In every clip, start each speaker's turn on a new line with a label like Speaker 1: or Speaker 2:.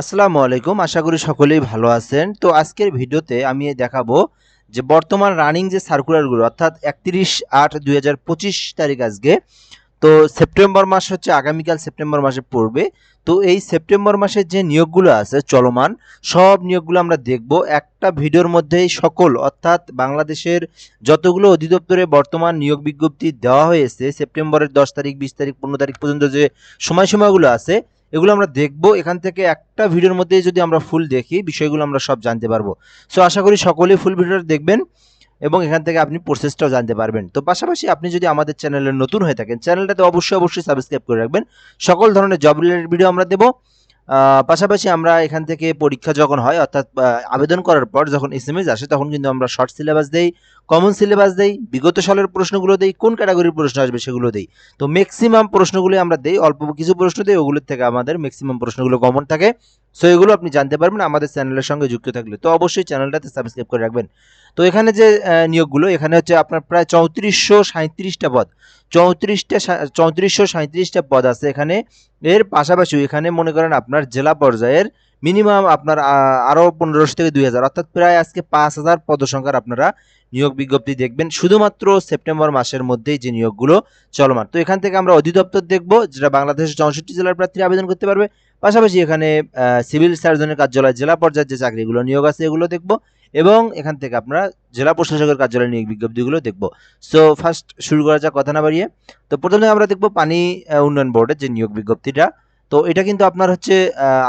Speaker 1: আসসালামু আলাইকুম। আশা করি সকলেই ভালো আছেন। তো আজকের ভিডিওতে আমি দেখাবো যে বর্তমান রানিং যে সার্কুলারগুলো অর্থাৎ একত্রিশ আট দুই তারিখ আজকে, তো সেপ্টেম্বর মাস হচ্ছে আগামীকাল সেপ্টেম্বর মাসে পড়বে। তো এই সেপ্টেম্বর মাসের যে নিয়োগগুলো আছে চলমান, সব নিয়োগগুলো আমরা দেখব। একটা ভিডিওর মধ্যেই সকল, অর্থাৎ বাংলাদেশের যতগুলো অধিদপ্তরে বর্তমান নিয়োগ বিজ্ঞপ্তি দেওয়া হয়েছে, সেপ্টেম্বরের দশ তারিখ, বিশ তারিখ, পনেরো তারিখ পর্যন্ত যে সময়সীমাগুলো আছে এগুলো আমরা দেখব। এখান থেকে একটা ভিডিওর মধ্যে যদি আমরা ফুল দেখি, বিষয়গুলো আমরা সব জানতে পারব। সো আশা করি সকলেই ফুল ভিডিওটা দেখবেন এবং এখান থেকে আপনি প্রসেসটাও জানতে পারবেন। তো পাশাপাশি আপনি যদি আমাদের চ্যানেলে নতুন হয়ে থাকেন, চ্যানেলটাতে অবশ্যই অবশ্যই সাবস্ক্রাইব করে রাখবেন। সকল ধরনের জব রিলেটেড ভিডিও আমরা দেবো। পাশাপাশি আমরা এখান থেকে পরীক্ষা যখন হয়, অর্থাৎ আবেদন করার পর যখন এস আসে, তখন কিন্তু আমরা শর্ট সিলেবাস দেই কমন সিলেবাস দেই, বিগত সালের প্রশ্নগুলো দেই, কোন ক্যাটাগরির প্রশ্ন আসবে সেগুলো দেই। তো ম্যাক্সিমাম প্রশ্নগুলো আমরা দেই, অল্প কিছু প্রশ্ন দেই, ওগুলোর থেকে আমাদের ম্যাক্সিমাম প্রশ্নগুলো কমন থাকে। সো এগুলো আপনি জানতে পারবেন, আমাদের চ্যানেলের সঙ্গে যুক্ত থাকলে। তো অবশ্যই চ্যানেলটাতে সাবস্ক্রাইব করে রাখবেন। তো এখানে যে নিয়োগগুলো, এখানে হচ্ছে আপনার প্রায় চৌত্রিশশো সাঁত্রিশটা পদ। চৌত্রিশটা চৌত্রিশশো সাঁত্রিশটা পদ আছে এখানে। এর পাশাপাশি এখানে মনে করেন আপনার জেলা পর্যায়ের মিনিমাম আপনার আরও পনেরোশো থেকে দুই হাজার। অর্থাৎ প্রায় আজকে পাঁচ হাজার পদসংখ্যার আপনারা নিয়োগ বিজ্ঞপ্তি দেখবেন। শুধুমাত্র সেপ্টেম্বর মাসের মধ্যেই যে নিয়োগগুলো চলমান। তো এখান থেকে আমরা অধিদপ্তর দেখব, যেটা বাংলাদেশের চৌষট্টি জেলার প্রার্থী আবেদন করতে পারবে। পাশাপাশি এখানে সিভিল সার্জনের কার্যালয়, জেলা পর্যায়ের যে চাকরিগুলো নিয়োগ আছে এগুলো দেখব এবং এখান থেকে আপনারা জেলা প্রশাসকের কার্যালয় নিয়োগ বিজ্ঞপ্তিগুলো দেখব। সো ফার্স্ট শুরু করা যাক, কথা না বাড়িয়ে। তো প্রথমে আমরা দেখব পানি উন্নয়ন বোর্ডের যে নিয়োগ বিজ্ঞপ্তিটা। তো এটা কিন্তু আপনার হচ্ছে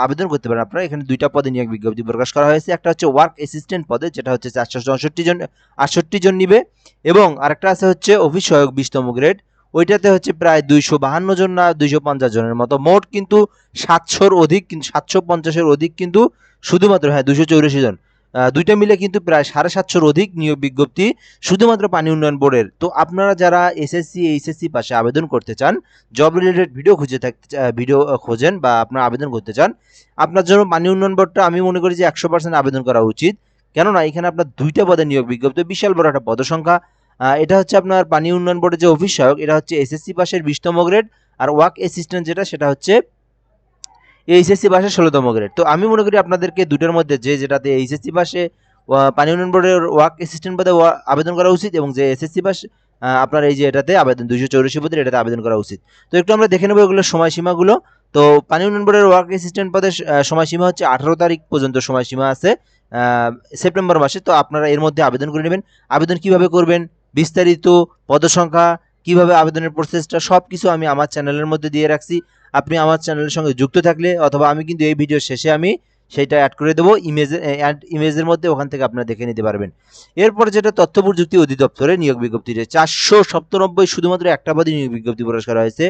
Speaker 1: আবেদন করতে পারেন আপনারা। এখানে দুইটা পদে নিয়োগ বিজ্ঞপ্তি প্রকাশ করা হয়েছে। একটা হচ্ছে ওয়ার্ক অ্যাসিস্ট্যান্ট পদে, যেটা হচ্ছে চারশো চৌষট্টি জন, আটষট্টি জন নিবে। এবং আরেকটা আছে হচ্ছে অফিস সহায়ক বিশতম গ্রেড ওইটাতে হচ্ছে প্রায় দুইশো বাহান্ন জন না, দুইশো পঞ্চাশ জনের মতো। মোট কিন্তু সাতশোর অধিক কিন্তু সাতশো পঞ্চাশের অধিক কিন্তু শুধুমাত্র হ্যাঁ দুশো চৌরাশি জন। দুইটা মিলে কিন্তু প্রায় সাড়ে সাতশোর অধিক নিয়োগ বিজ্ঞপ্তি শুধুমাত্র পানি উন্নয়ন বোর্ডের। তো আপনারা যারা এসএসসি এইচএসসি পাশে আবেদন করতে চান জব রিলেটেড ভিডিও খুঁজে থাকতে ভিডিও খোঁজেন বা আপনারা আবেদন করতে চান, আপনার জন্য পানি উন্নয়ন বোর্ডটা আমি মনে করি যে একশো পার্সেন্ট আবেদন করা উচিত। কেননা এখানে আপনার দুইটা পদে নিয়োগ বিজ্ঞপ্তি, বিশাল বড় একটা পদসংখ্যা। এটা হচ্ছে আপনার পানি উন্নয়ন বোর্ডের যে অফিস সহায়ক এটা হচ্ছে এসএসসি পাশের বিশতম গ্রেড, আর ওয়ার্ক অ্যাসিস্ট্যান্ট যেটা, সেটা হচ্ছে এইচএসসি পাশে ষোলোতম গ্রেড তো আমি মনে করি আপনাদেরকে দুটোর মধ্যে যে যেটাতে এইচএসসি ওয়া- পানি উন্নয়ন বোর্ডের ওয়ার্ক অ্যাসিস্ট্যান্ট পদে আবেদন করা উচিত এবং যে এসএসসি আহ, আপনার এই যে এটাতে আবেদন দুইশো চৌরাশি পদের এটাতে আবেদন করা উচিত। তো একটু আমরা দেখে নেব এগুলোর সময়সীমাগুলো। তো পানি উন্নয়ন বোর্ডের ওয়ার্ক অ্যাসিস্ট্যান্ট পদের সময়সীমা হচ্ছে আঠারো তারিখ পর্যন্ত সময়সীমা আছে সেপ্টেম্বর মাসে। তো আপনারা এর মধ্যে আবেদন করে নেবেন। আবেদন কীভাবে করবেন বিস্তারিত পদসংখ্যা কীভাবে আবেদনের প্রসেসটা সব কিছু আমি আমার চ্যানেলের মধ্যে দিয়ে রাখছি। আপনি আমার চ্যানেলের সঙ্গে যুক্ত থাকলে অথবা আমি কিন্তু এই ভিডিও শেষে আমি সেইটা অ্যাড করে দেবো ইমেজের অ্যাড ইমেজের মধ্যে ওখান থেকে আপনারা দেখে নিতে পারবেন। এরপর যেটা তথ্য প্রযুক্তি অধিদপ্তরে নিয়োগ বিজ্ঞপ্তিতে চারশো সপ্তানব্বই শুধুমাত্র একটা পদে নিয়োগ বিজ্ঞপ্তি প্রকাশ করা হয়েছে।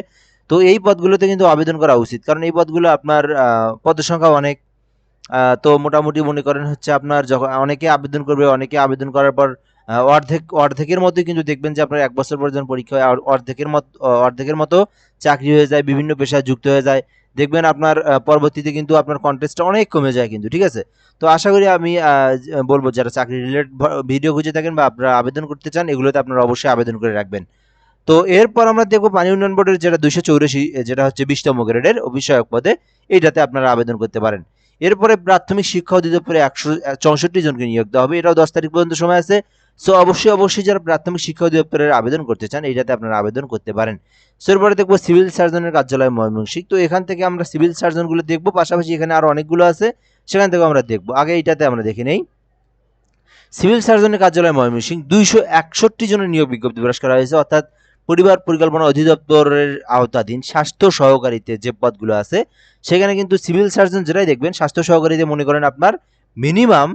Speaker 1: তো এই পদগুলোতে কিন্তু আবেদন করা উচিত কারণ এই পদগুলো আপনার আহ, পদের সংখ্যা অনেক তো মোটামুটি মনে করেন হচ্ছে আপনার যখন অনেকে আবেদন করবে অনেকে আবেদন করার পর অর্ধেক, অর্ধেকের মতোই কিন্তু দেখবেন যে আপনার এক বছর পর্যন্ত পরীক্ষা হয় অর্ধেকের মতো অর্ধেকের মতো চাকরি হয়ে যায়, বিভিন্ন পেশায় যুক্ত হয়ে যায়। দেখবেন আপনার পরবর্তীতে কিন্তু আপনার কন্টেস্টটা অনেক কমে যায় কিন্তু, ঠিক আছে? তো আশা করি আমি বলব যারা চাকরি রিলেটেড ভিডিও খুঁজে থাকেন বা আপনারা আবেদন করতে চান, এগুলোতে আপনারা অবশ্যই আবেদন করে রাখবেন। তো এরপর আমরা দেখব পানি উন্নয়ন বোর্ডের যেটা দুইশো চৌরাশি যেটা হচ্ছে বিশতম গ্রেডের অভিষয়ক পদে, এইটাতে আপনারা আবেদন করতে পারেন। এরপরে প্রাথমিক শিক্ষা অধিদপ্তরে একশো, চৌষট্টি জনকে নিয়োগ দেওয়া হবে। এটাও দশ তারিখ পর্যন্ত সময় আছে। সো অবশ্যই অবশ্যই যারা প্রাথমিক শিক্ষা অধিদপ্তরের আবেদন করতে চান, এইটাতে আপনারা আবেদন করতে পারেন। সো এরপরে দেখব সিভিল সার্জনের কার্যালয় ময়মনসিংহ। তো, এখান থেকে আমরা সিভিল সার্জনগুলো দেখব, পাশাপাশি এখানে আরও অনেকগুলো আছে, সেখান থেকে আমরা দেখব। আগে এইটাতে আমরা দেখে নেই। সিভিল সার্জনের কার্যালয় ময়মনসিংহ, দুইশো একষট্টি জনের নিয়োগ বিজ্ঞপ্তি প্রকাশ করা হয়েছে, অর্থাৎ পরিবার পরিকল্পনা অধিদপ্তরের আওতাধীন স্বাস্থ্য সহকারীতে যে পদগুলো আছে, সেখানে কিন্তু সিভিল সার্জন যেটাই দেখবেন, স্বাস্থ্য সহকারীতে মনে করেন আপনার মিনিমাম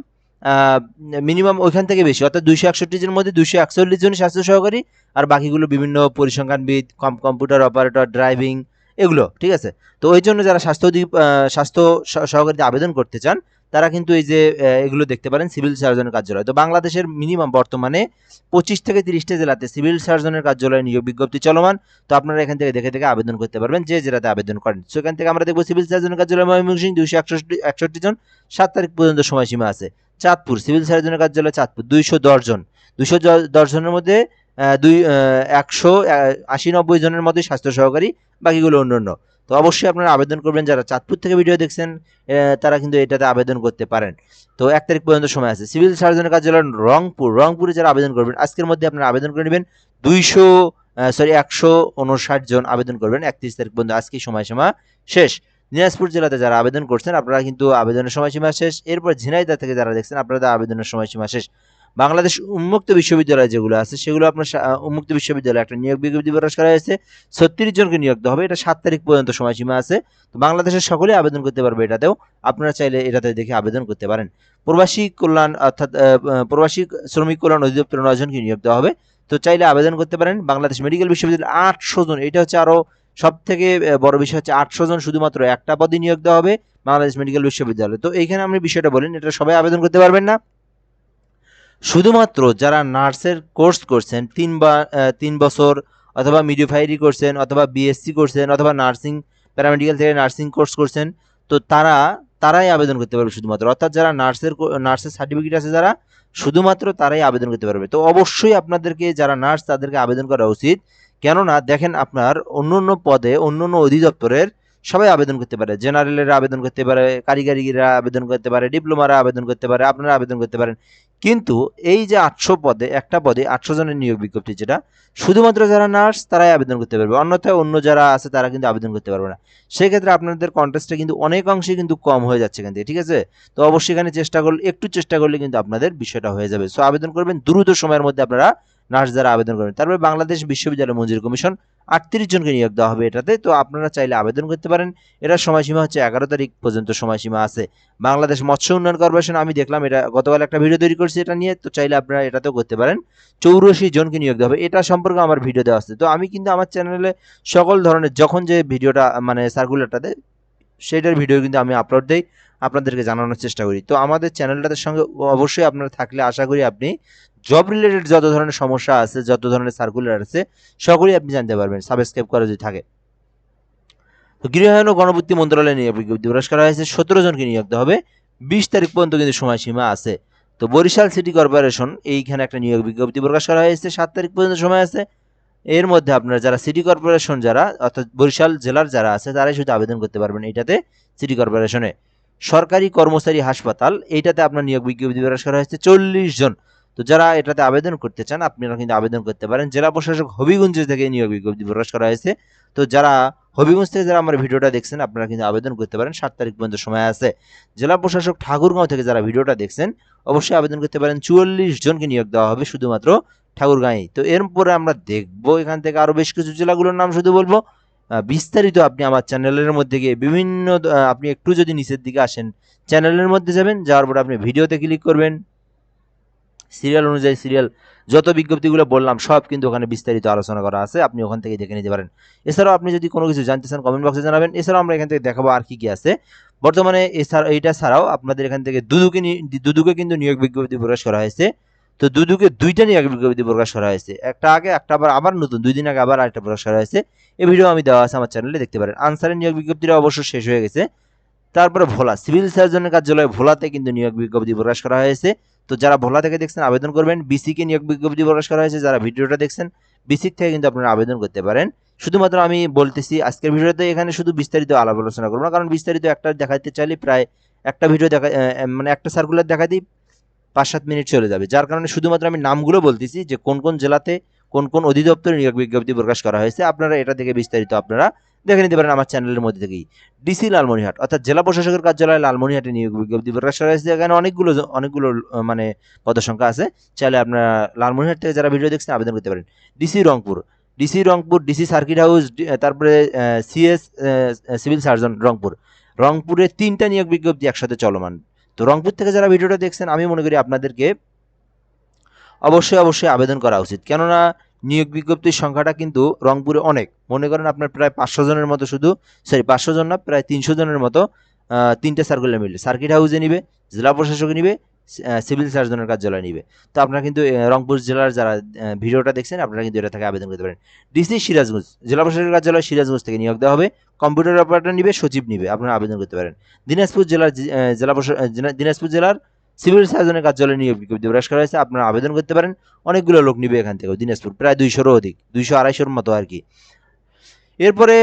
Speaker 1: মিনিমাম ওইখান থেকে বেশি। অর্থাৎ দুইশো একষট্টি জনের মধ্যে দুইশো একচল্লিশ জন স্বাস্থ্য সহকারী, আর বাকিগুলো বিভিন্ন পরিসংখ্যানবিদ, কম কম্পিউটার অপারেটর ড্রাইভিং এগুলো, ঠিক আছে? তো ওই জন্য যারা স্বাস্থ্য স্বাস্থ্য সহকারীতে আবেদন করতে চান, তারা কিন্তু এই যে এগুলো দেখতে পারেন সিভিল সার্জনের কার্যালয়। তো বাংলাদেশের মিনিমাম বর্তমানে পঁচিশ থেকে তিরিশটা জেলাতে সিভিল সার্জনের কার্যালয় নিয়োগ বিজ্ঞপ্তি চলমান। তো আপনারা এখান থেকে দেখে দেখে আবেদন করতে পারবেন, যে জেলাতে আবেদন করেন। সেখান থেকে আমরা দেখব সিভিল সার্জনের কার্যালয় ময়মনসিংহ, দুইশো একষট্টি একষট্টি জন। সাত তারিখ পর্যন্ত সময়সীমা আছে। চাঁদপুর, সিভিল সার্জনের কার্যালয় চাঁদপুর, দুইশো দশ জন। দুইশো দশ জনের মধ্যে দুই একশো আশি নব্বই জনের মধ্যে স্বাস্থ্য সহকারী, বাকিগুলো অন্য অন্য তো অবশ্যই আপনারা আবেদন করবেন, যারা চাঁদপুর থেকে ভিডিও দেখছেন তারা কিন্তু এটাতে আবেদন করতে পারেন। তো এক তারিখ পর্যন্ত সময় আছে। সিভিল সার্জনের কার্যালয় রংপুর, রংপুরে যারা আবেদন করবেন, আজকের মধ্যে আপনারা আবেদন করে নেবেন। দুইশো সরি, একশো উনষাট জন আবেদন করবেন, একত্রিশ তারিখ পর্যন্ত আজকে সময়সীমা শেষ। দিনাজপুর জেলাতে যারা আবেদন করছেন, আপনারা কিন্তু আবেদনের সময়সীমা শেষ। এরপর ঝিনাইদা থেকে যারা দেখছেন আপনাদের আবেদনের সময়সীমা শেষ। বাংলাদেশ উন্মুক্ত বিশ্ববিদ্যালয় যেগুলো আছে, সেগুলো আপনার উন্মুক্ত বিশ্ববিদ্যালয় একটা নিয়োগ বিজ্ঞপ্তি প্রকাশ করা হয়েছে। ছত্রিশ জনকে নিয়োগ দেওয়া হবে, এটা সাত তারিখ পর্যন্ত সময়সীমা আছে। তো বাংলাদেশের সকলেই আবেদন করতে পারবে এটাতেও। আপনারা চাইলে এটাতে দেখে আবেদন করতে পারেন। প্রবাসী কল্যাণ, অর্থাৎ প্রবাসী শ্রমিক কল্যাণ অধিদপ্তর নয় জনকে নিয়োগ দেওয়া হবে। তো চাইলে আবেদন করতে পারেন। বাংলাদেশ মেডিকেল বিশ্ববিদ্যালয় আটশো জন, এটা হচ্ছে আরও সব থেকে বড় বিষয় হচ্ছে আটশো জন শুধুমাত্র একটা পদে নিয়োগ দেওয়া হবে বাংলাদেশ মেডিকেল বিশ্ববিদ্যালয়। তো এইখানে আপনি বিষয়টা বলেন এটা সবাই আবেদন করতে পারবেন না। শুধুমাত্র যারা নার্সের কোর্স করছেন তিন বা তিন বছর অথবা মিডিওফাইরি করছেন অথবা বিএসসি করছেন অথবা নার্সিং প্যারামেডিক্যাল থেকে নার্সিং কোর্স করছেন, তো তারা, তারাই আবেদন করতে পারবে শুধুমাত্র। অর্থাৎ যারা নার্সের নার্সের সার্টিফিকেট আছে যারা, শুধুমাত্র তারাই আবেদন করতে পারবে। তো অবশ্যই আপনাদেরকে, যারা নার্স তাদেরকে আবেদন করা উচিত। কেননা দেখেন আপনার অন্য অন্য পদে, অন্য অন্য অধিদপ্তরের সবাই আবেদন করতে পারে। জেনারেলের আবেদন করতে পারে, কারিগরিরা আবেদন করতে পারে, ডিপ্লোমারা আবেদন করতে পারে, আপনারা আবেদন করতে পারেন। কিন্তু এই যে আটশো পদে, একটা পদে আটশো জনের নিয়োগ বিজ্ঞপ্তি, যেটা শুধুমাত্র যারা নার্স, তারাই আবেদন করতে পারবে। অন্যথায় অন্য যারা আছে, তারা কিন্তু আবেদন করতে পারবে না। সেক্ষেত্রে আপনাদের কন্টেস্টটা কিন্তু অনেক অংশে কিন্তু কম হয়ে যাচ্ছে থেকে, ঠিক আছে? তো অবশ্যই এখানে চেষ্টা করলে, একটু চেষ্টা করলে কিন্তু আপনাদের বিষয়টা হয়ে যাবে। সো আবেদন করবেন দ্রুত সময়ের মধ্যে আপনারা নার্স যারা আবেদন করবেন তারপরে বাংলাদেশ বিশ্ববিদ্যালয় মঞ্জুরি কমিশন আটত্রিশ জনকে নিয়োগ দেওয়া হবে এটাতে। তো আপনারা চাইলে আবেদন করতে পারেন। এটার সময়সীমা হচ্ছে এগারো তারিখ পর্যন্ত সময়সীমা আছে। বাংলাদেশ মৎস্য উন্নয়ন কর্পোরেশন, আমি দেখলাম এটা গতকাল একটা ভিডিও তৈরি করছি এটা নিয়ে, তো চাইলে আপনারা এটাতেও করতে পারেন। চৌরাশি জনকে নিয়োগ দেওয়া হবে। এটা সম্পর্কে আমার ভিডিও দেওয়া আছে। তো আমি কিন্তু আমার চ্যানেলে সকল ধরনের, যখন যে ভিডিওটা মানে সার্কুলারটাতে সেটার ভিডিও কিন্তু আমি আপলোড দেই, আপনাদেরকে জানানোর চেষ্টা করি। তো আমাদের চ্যানেলটাতে সঙ্গে অবশ্যই আপনারা থাকলে আশা করি আপনি জব রিলেটেড যত ধরনের সমস্যা আছে, যত ধরনের সার্কুলার আছে, সকলেই আপনি জানতে পারবেন সাবস্ক্রাইব করা যদি থাকে। তো গৃহায়ন ও গণপূর্তি মন্ত্রণালয়ে নিয়োগ বিজ্ঞপ্তি প্রকাশ করা হয়েছে, সতেরো জনকে নিয়োগ দেওয়া হবে, বিশ তারিখ পর্যন্ত কিন্তু সময়সীমা আছে। তো বরিশাল সিটি কর্পোরেশন এইখানে একটা নিয়োগ বিজ্ঞপ্তি প্রকাশ করা হয়েছে, সাত তারিখ পর্যন্ত সময় আছে। এর মধ্যে আপনারা যারা সিটি কর্পোরেশন যারা, অর্থাৎ বরিশাল জেলার যারা আছে, তারাই শুধু আবেদন করতে পারবেন এটাতে সিটি কর্পোরেশনে। সরকারি কর্মচারী হাসপাতাল, এইটাতে আপনার নিয়োগ বিজ্ঞপ্তি প্রকাশ করা হয়েছে, চল্লিশ জন। তো যারা এটাতে আবেদন করতে চান, আপনারা কিন্তু আবেদন করতে পারেন। জেলা প্রশাসক হবিগঞ্জ থেকে নিয়োগ বিজ্ঞপ্তি প্রকাশ করা হয়েছে। তো যারা হবিগঞ্জ থেকে যারা আমার ভিডিওটা দেখছেন, আপনারা কিন্তু আবেদন করতে পারেন। সাত তারিখ পর্যন্ত সময় আছে। জেলা প্রশাসক ঠাকুরগাঁও থেকে যারা ভিডিওটা দেখছেন, অবশ্যই আবেদন করতে পারেন। চুয়াল্লিশ জনকে নিয়োগ দেওয়া হবে শুধুমাত্র ঠাকুরগাঁয়ে তো এরপরে আমরা দেখব এখান থেকে আরও বেশ কিছু জেলাগুলোর নাম শুধু বলব। বিস্তারিত আপনি আমার চ্যানেলের মধ্যে গিয়ে বিভিন্ন আপনি একটু যদি নিচের দিকে আসেন, চ্যানেলের মধ্যে যাবেন, যাওয়ার পরে আপনি ভিডিওতে ক্লিক করবেন। সিরিয়াল অনুযায়ী সিরিয়াল, যত বিজ্ঞপ্তিগুলো বললাম, সব কিন্তু ওখানে বিস্তারিত আলোচনা করা আছে। আপনি ওখান থেকে দেখে নিতে পারেন। এছাড়াও আপনি যদি কোনো কিছু জানতে চান কমেন্ট বক্সে জানাবেন। এছাড়াও আমরা এখান থেকে দেখাবো আর কি কি আছে। বর্তমানে এছাড়া এইটা ছাড়াও আপনাদের এখান থেকে দুদুকে দুদুকে কিন্তু নিয়োগ বিজ্ঞপ্তি প্রকাশ করা হয়েছে। তো দুদুকে দুইটা নিয়োগ বিজ্ঞপ্তি প্রকাশ করা হয়েছে। একটা আগে, একটা আবার আবার নতুন। দুই দিন আগে আবার আরেকটা প্রকাশ করা হয়েছে। এই ভিডিও আমি দেওয়া আছে আমার চ্যানেলে দেখতে পারেন। আনসারের নিয়োগ বিজ্ঞপ্তিটা অবশ্য শেষ হয়ে গেছে। তারপরে ভোলা, সিভিল সার্জনের কার্যালয় ভোলাতে কিন্তু নিয়োগ বিজ্ঞপ্তি প্রকাশ করা হয়েছে। তো যারা ভোলা থেকে দেখছেন, আবেদন করবেন। বিসিকে নিয়োগ বিজ্ঞপ্তি প্রকাশ করা হয়েছে। যারা ভিডিওটা দেখছেন, বিসিক থেকে কিন্তু আপনারা আবেদন করতে পারেন। শুধুমাত্র আমি বলতেছি, আজকের ভিডিওতে এখানে শুধু বিস্তারিত আলাপ আলোচনা করব না, কারণ বিস্তারিত একটা দেখাতে চাইলে প্রায় একটা ভিডিও দেখা মানে একটা সার্কুলার দেখা দেখাতেই পাঁচ সাত মিনিট চলে যাবে। যার কারণে শুধুমাত্র আমি নামগুলো বলতেছি যে কোন কোন জেলাতে কোন কোন অধিদপ্তরে নিয়োগ বিজ্ঞপ্তি প্রকাশ করা হয়েছে। আপনারা এটা থেকে বিস্তারিত আপনারা দেখে নিতে পারেন আমার চ্যানেলের মধ্যে থেকেই। ডিসি লালমনিহাট অর্থাৎ জেলা প্রশাসকের কার্যালয় লালমনিহাটে নিয়োগ বিজ্ঞপ্তি প্রকাশ করা হয়েছে। এখানে অনেকগুলো অনেকগুলো মানে পদসংখ্যা আছে। চাইলে আপনারা লালমনিহাট থেকে যারা ভিডিও দেখছেন, আবেদন করতে পারেন। DC Rangpur DC Rangpur DC circuit house তারপরে সিএস সিভিল সার্জন রংপুর। রংপুরে তিনটা নিয়োগ বিজ্ঞপ্তি একসাথে চলমান। তো রংপুর থেকে যারা ভিডিওটা দেখছেন, আমি মনে করি আপনাদেরকে অবশ্যই অবশ্যই আবেদন করা উচিত। কেননা নিয়োগ বিজ্ঞপ্তির সংখ্যাটা কিন্তু রংপুরে অনেক। মনে করেন আপনার প্রায় পাঁচশো জনের মতো শুধু সরি পাঁচশো জন না, প্রায় তিনশো জনের মতো তিনটে সার্কুলার মিলবে। সার্কিট হাউসে নিবে, জেলা প্রশাসক নিবে সিভিল সার্জনের কার্যালয় নিবে। তো আপনারা কিন্তু রংপুর জেলার যারা ভিডিওটা দেখছেন, আপনারা কিন্তু এটা থেকে আবেদন করতে পারেন। ডিসি সিরাজগঞ্জ, জেলা প্রশাসকের কার্যালয় সিরাজগঞ্জ থেকে নিয়োগ দেওয়া হবে। কম্পিউটার অপারেটর নিবে, সচিব নিবে, আপনারা আবেদন করতে পারেন। দিনাজপুর জেলার জেলা, দিনাজপুর জেলার সিভিল সার্জনের কার্যালয়ে নিয়োগ বিজ্ঞপ্তি প্রকাশ করা হয়েছে। আপনারা আবেদন করতে পারেন। অনেকগুলো লোক নিবে এখান থেকে দিনাজপুর প্রায় দুইশোরও অধিক, দুইশো আড়াইশোর মতো আর কি। এরপরে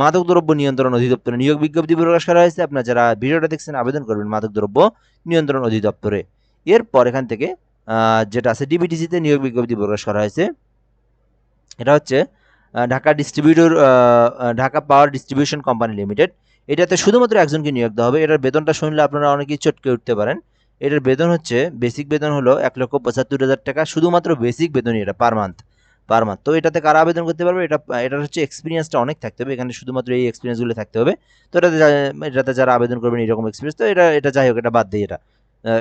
Speaker 1: মাদকদ্রব্য নিয়ন্ত্রণ অধিদপ্তরে নিয়োগ বিজ্ঞপ্তি প্রকাশ করা হয়েছে। আপনারা যারা ভিডিওটা দেখছেন, আবেদন করবেন মাদকদ্রব্য নিয়ন্ত্রণ অধিদপ্তরে। এরপর এখান থেকে যেটা আছে, ডিবিটিসিতে নিয়োগ বিজ্ঞপ্তি প্রকাশ করা হয়েছে। এটা হচ্ছে Dhaka distributor Dhaka power distribution company limited. এটাতে শুধুমাত্র একজনকে নিয়োগ দেওয়া হবে। এটার বেতনটা শুনলে আপনারা অনেকেই চটকে উঠতে পারেন। এটার বেতন হচ্ছে বেসিক বেতন হলো এক লক্ষ পঁচাত্তর হাজার টাকা, শুধুমাত্র বেসিক বেতনই এটা পার মান্থ পার মান্থ তো এটাতে কারা আবেদন করতে পারবে? এটা, এটার হচ্ছে এক্সপিরিয়েন্সটা অনেক থাকতে হবে। এখানে শুধুমাত্র এই এক্সপিরিয়েন্সগুলো থাকতে হবে। তো এটাতে এটাতে যারা আবেদন করবেন এরকম এক্সপিরিয়েন্স তো এটা এটা যাই হোক, এটা বাদ দিই এটা।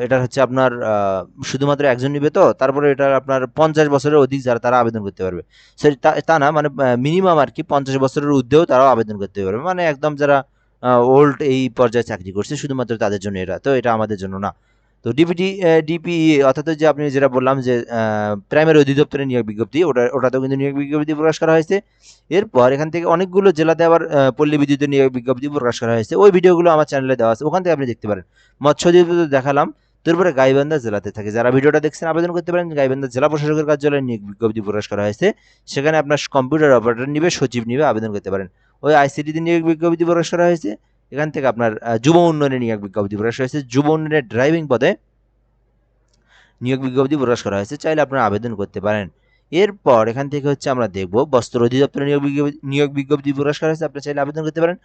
Speaker 1: এটা হচ্ছে আপনার শুধুমাত্র একজন নিবে তো, তারপরে এটা আপনার পঞ্চাশ বছরের অধিক যারা, তারা আবেদন করতে পারবে। তা তা না মানে মিনিমাম আর কি পঞ্চাশ বছরের ঊর্ধ্বেও তারাও আবেদন করতে পারবে। মানে একদম যারা ওল্ড এই পর্যায়ে চাকরি করছে, শুধুমাত্র তাদের জন্য এটা। তো এটা আমাদের জন্য না। তো ডিপিটি ডিপি অর্থাৎ যে আপনি যেটা বললাম যে প্রাইমারি অধিদপ্তরের নিয়োগ বিজ্ঞপ্তি, ওটা, ওটাতেও কিন্তু নিয়োগ বিজ্ঞপ্তি প্রকাশ করা হয়েছে। এরপর এখান থেকে অনেকগুলো জেলাতে আবার পল্লী বিদ্যুতের নিয়োগ বিজ্ঞপ্তি প্রকাশ করা হয়েছে। ওই ভিডিওগুলো আমার চ্যানেলে দেওয়া আছে, ওখান থেকে আপনি দেখতে পারেন। মৎস্য দেখালাম, তারপরে গাইবান্ধা জেলাতে থাকে। যারা ভিডিওটা দেখছেন, আবেদন করতে পারেন, গাইবান্ধা জেলা প্রশাসকের কার্যালয়ে নিয়োগ বিজ্ঞপ্তি প্রকাশ করা হয়েছে। সেখানে আপনার কম্পিউটার অপারেটর নিবে, সচিব নিবে, আবেদন করতে পারেন। ওই আইসিটিতে নিয়োগ বিজ্ঞপ্তি প্রকাশ করা হয়েছে। এখান থেকে আপনার যুব উন্নয়নে নিয়োগ বিজ্ঞপ্তি প্রকাশ হয়েছে। যুব উন্নয়নের ড্রাইভিং পদে নিয়োগ বিজ্ঞপ্তি প্রকাশ করা হয়েছে। চাইলে আপনারা আবেদন করতে পারেন। এরপর এখান থেকে হচ্ছে আমরা দেখব, বস্ত্র অধিদপ্তরে নিয়োগ বিজ্ঞপ্তি নিয়োগ বিজ্ঞপ্তি প্রকাশ করা হয়েছে। আপনারা চাইলে আবেদন করতে পারেন।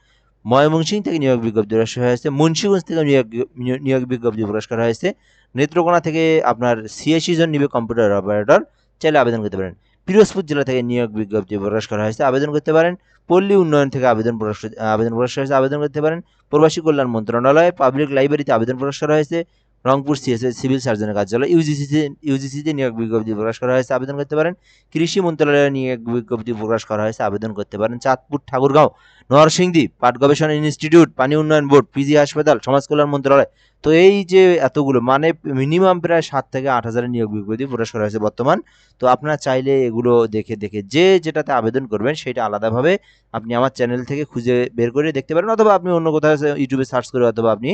Speaker 1: ময়মনসিংহ থেকে নিয়োগ বিজ্ঞপ্তি প্রকাশ করা হয়েছে। মুন্সিগঞ্জ থেকে নিয়োগ নিয়োগ- বিজ্ঞপ্তি প্রকাশ করা হয়েছে। নেত্রকোনা থেকে আপনার সিএসি জন নিবে কম্পিউটার অপারেটর চাইলে আবেদন করতে পারেন। পিরোজপুর জেলা থেকে নিয়োগ বিজ্ঞপ্তি প্রকাশ করা হয়েছে। আবেদন করতে পারেন পল্লী উন্নয়ন থেকে আবেদন প্রকাশ আবেদন প্রকাশ করা হয়েছে। আবেদন করতে পারেন প্রবাসী কল্যাণ মন্ত্রণালয়, পাবলিক লাইব্রেরিতে আবেদন প্রকাশ করা হয়েছে। রংপুর সিএসএ সিভিল সার্জনের কার্যালয় ইউজিসিতে ইউজিসিতে নিয়োগ বিজ্ঞপ্তি প্রকাশ করা হয়েছে, আবেদন করতে পারেন। কৃষি মন্ত্রণালয়ে নিয়োগ বিজ্ঞপ্তি প্রকাশ করা হয়েছে, আবেদন করতে পারেন। চাঁদপুর, ঠাকুরগাঁও, নরসিংদী পাট গবেষণা ইনস্টিটিউট, পানি উন্নয়ন বোর্ড পিজি হাসপাতাল সমাজ কল্যাণ মন্ত্রণালয়। তো এই যে এতগুলো মানে মিনিমাম প্রায় সাত থেকে আট হাজারের নিয়োগ বিজ্ঞপ্তি প্রকাশ করা হয়েছে বর্তমান। তো আপনারা চাইলে এগুলো দেখে দেখে যে যেটাতে আবেদন করবেন সেটা আলাদাভাবে আপনি আমার চ্যানেল থেকে খুঁজে বের করে দেখতে পারেন, অথবা আপনি অন্য কোথাও ইউটিউবে সার্চ করে অথবা আপনি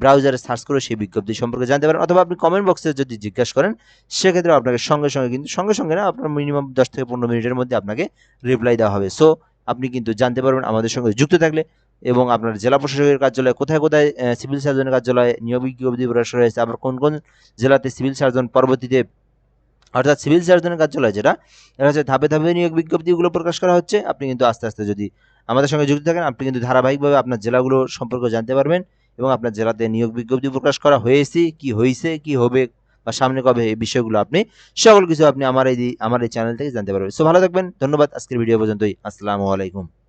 Speaker 1: ব্রাউজারে সার্চ করে সেই বিজ্ঞপ্তি সম্পর্কে জানতে পারেন, অথবা আপনি কমেন্ট বক্সে যদি জিজ্ঞাসা করেন সেক্ষেত্রে আপনাকে সঙ্গে সঙ্গে কিন্তু, সঙ্গে সঙ্গে না, আপনার মিনিমাম দশ থেকে পনেরো মিনিটের মধ্যে আপনাকে রিপ্লাই দেওয়া হবে। সো আপনি কিন্তু জানতে পারবেন আমাদের সঙ্গে যুক্ত থাকলে এবং আপনার জেলা প্রশাসকের কার্যালয়ে কোথায় কোথায় সিভিল সার্জনের কার্যালয়ে নিয়োগ বিজ্ঞপ্তি প্রকাশ হয়েছে, আবার কোন কোন জেলাতে সিভিল সার্জন পরবর্তীতে, অর্থাৎ সিভিল সার্জনের কার্যালয় যেটা এটা হচ্ছে ধাপে ধাপে নিয়োগ বিজ্ঞপ্তিগুলো প্রকাশ করা হচ্ছে। আপনি কিন্তু আস্তে আস্তে যদি আমাদের সঙ্গে যুক্ত থাকেন, আপনি কিন্তু ধারাবাহিকভাবে আপনার জেলাগুলো সম্পর্কে জানতে পারবেন। এবং আপনার জেলাতে নিয়োগ বিজ্ঞপ্তি প্রকাশ করা হয়েছে, কি হয়েছে, কি হবে, বা সামনে কবে এই বিষয়গুলো আপনি, সকল কিছু আপনি আমার এই আমার এই চ্যানেল থেকে জানতে পারবেন। সো ভালো থাকবেন, ধন্যবাদ, আজকের ভিডিও পর্যন্তই, আসসালামু আলাইকুম।